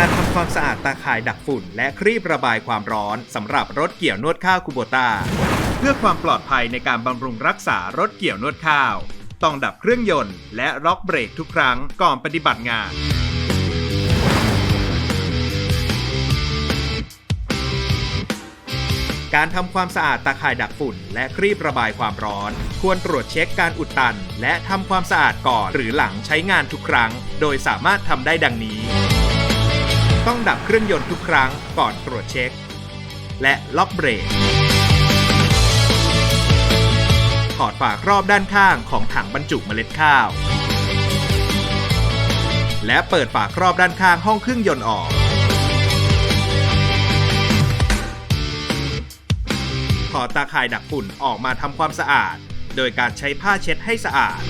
การทำความสะอาดตาข่ายดักฝุ่น และครีบระบายความร้อนสำหรับรถเกี่ยวนวดข้าวคูโบตาเพื่อความปลอดภัยในการบำรุงรักษารถเกี่ยวนวดข้าว ต้องดับเครื่องยนต์และล็อกเบรกทุกครั้งก่อนปฏิบัติงานการทำความสะอาดตาข่ายดักฝุ่น และครีบระบายความร้อน ควรตรวจเช็คการอุดตัน และทำความสะอาดก่อนหรือหลังใช้งานทุกครั้ง โดยสามารถทำได้ดังนี้ ต้องดับเครื่องยนต์ทุกครั้งก่อนตรวจเช็ค และล็อกเบรกถอดฝาครอบด้านข้างของถังบรรจุเมล็ดข้าว และเปิดฝาครอบด้านข้างห้องเครื่องยนต์ออกถอดตาข่ายดักฝุ่นออกมาทำความสะอาด โดยการใช้ผ้าเช็ดให้สะอาด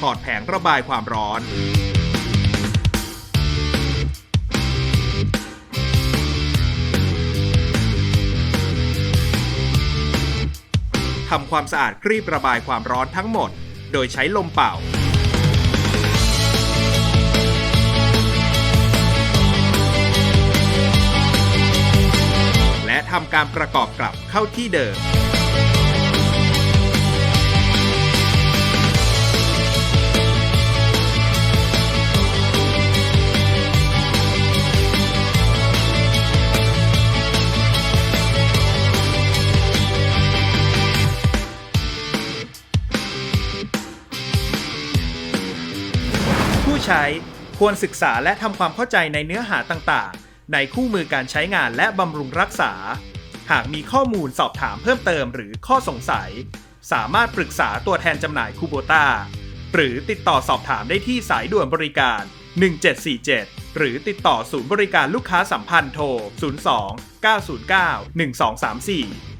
ถอดแผงระบายความร้อน ทำความสะอาดครีบระบายความร้อนทั้งหมด โดยใช้ลมเป่า และทำการประกอบกลับเข้าที่เดิม ผู้ใช้ควรศึกษาและทำความเข้าใจในเนื้อหาต่างๆ ในคู่มือการใช้งานและบำรุงรักษา หากมีข้อมูลสอบถามเพิ่มเติมหรือข้อสงสัย สามารถปรึกษาตัวแทนจำหน่ายคูโบต้าหรือติดต่อสอบถามได้ที่สายด่วนบริการ 1747 หรือติดต่อศูนย์บริการลูกค้าสัมพันธ์โทร 02 909 1234